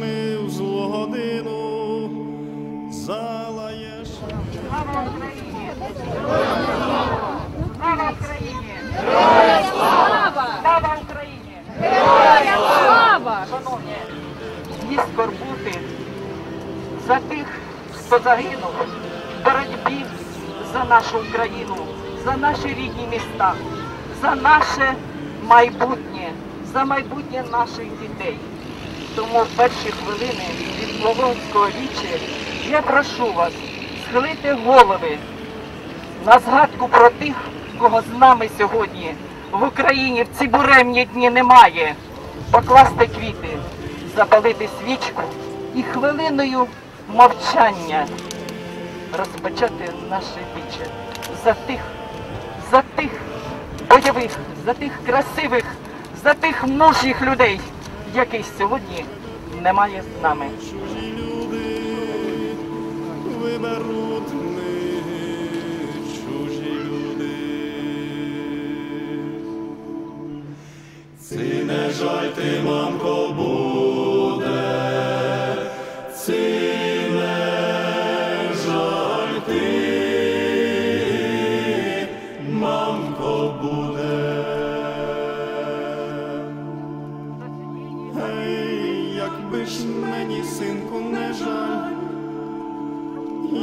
ми в злу годину, залаєш. Слава Україні! Слава Україні! Слава Україні! Слава! Шановні, є скорбути за тих, хто загинув в боротьбі за нашу Україну, за наші рідні міста, за наше майбутнє, за майбутнє наших дітей. Тому в перші хвилини від Словонського вічі я прошу вас схилити голови на згадку про тих, кого з нами сьогодні в Україні в ці буремні дні немає. Покласти квіти, запалити свічку і хвилиною мовчання розпочати наше віче за тих, за тих бойових, за тих красивих, за тих мужніх людей, яких сьогодні немає з нами. чужі люди виберуть ми чужі люди. Ці не жаль ти, мамко,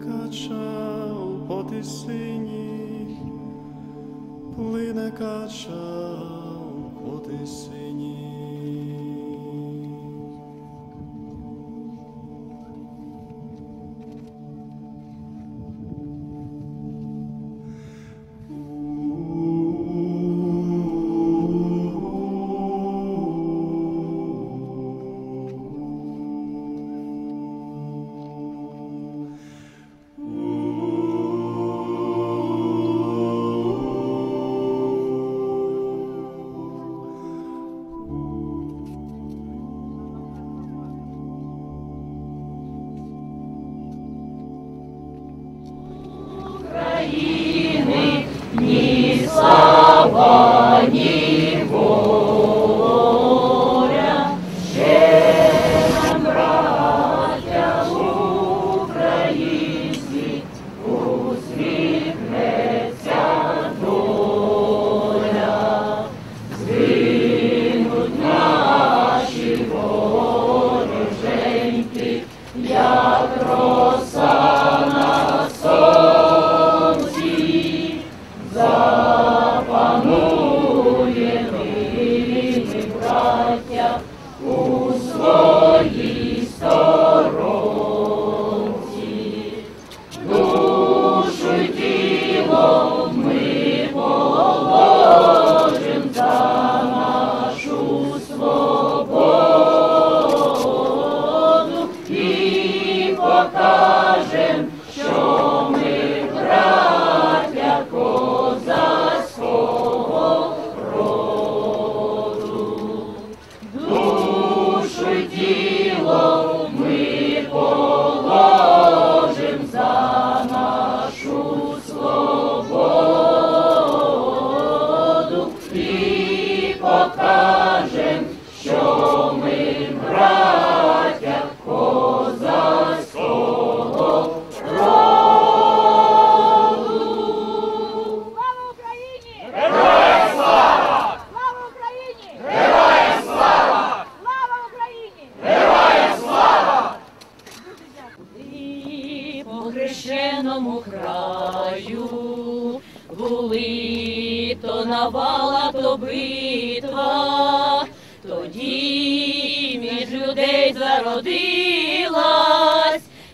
кача по тисині, плине кача по ні Слава Україні! Слава Україні! битва, тоді між людей зародилась,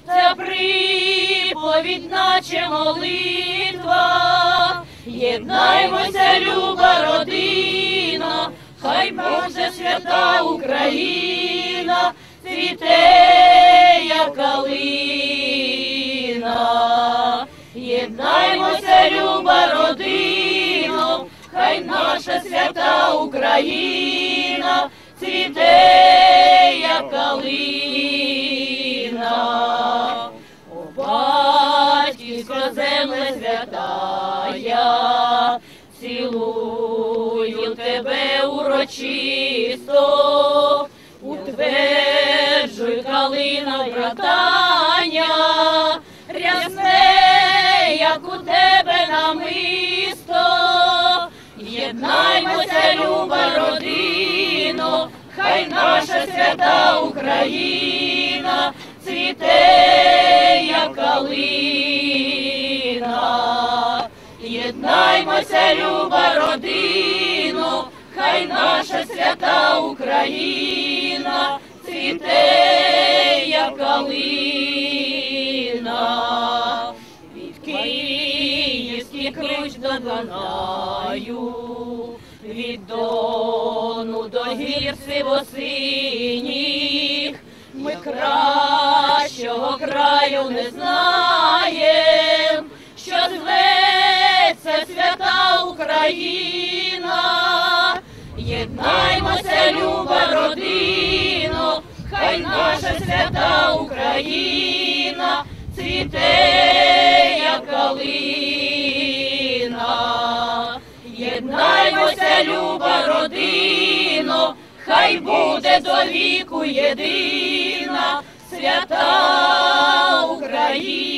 ця приповідь, наче молитва, єднаймося, люба родина, хай Боже свята Україна, цвіте як калина, єднаймося, люба родина наша свята Україна цвіте, як калина. О, батьківсько земле святая, цілую тебе урочисто, утверджуй калина братання, рясне, як у тебе намисто, єднаймося, люба родино, хай наша свята Україна цвіте, як калина. Єднаймося, люба родино, хай наша свята Україна цвіте, як калина. Від Київських ключ до Дунаю, Дону до гір сивосиніх, ми кращого краю не знаєм, що зветься свята Україна. Єднаймося, люба родино, хай наша свята Україна цвіте, як калина. Єднаймося, люба родино, хай буде до віку єдина свята Україна.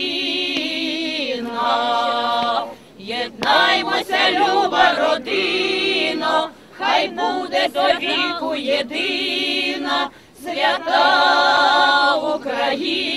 Єднаймося, люба родино, хай буде до віку єдина свята Україна.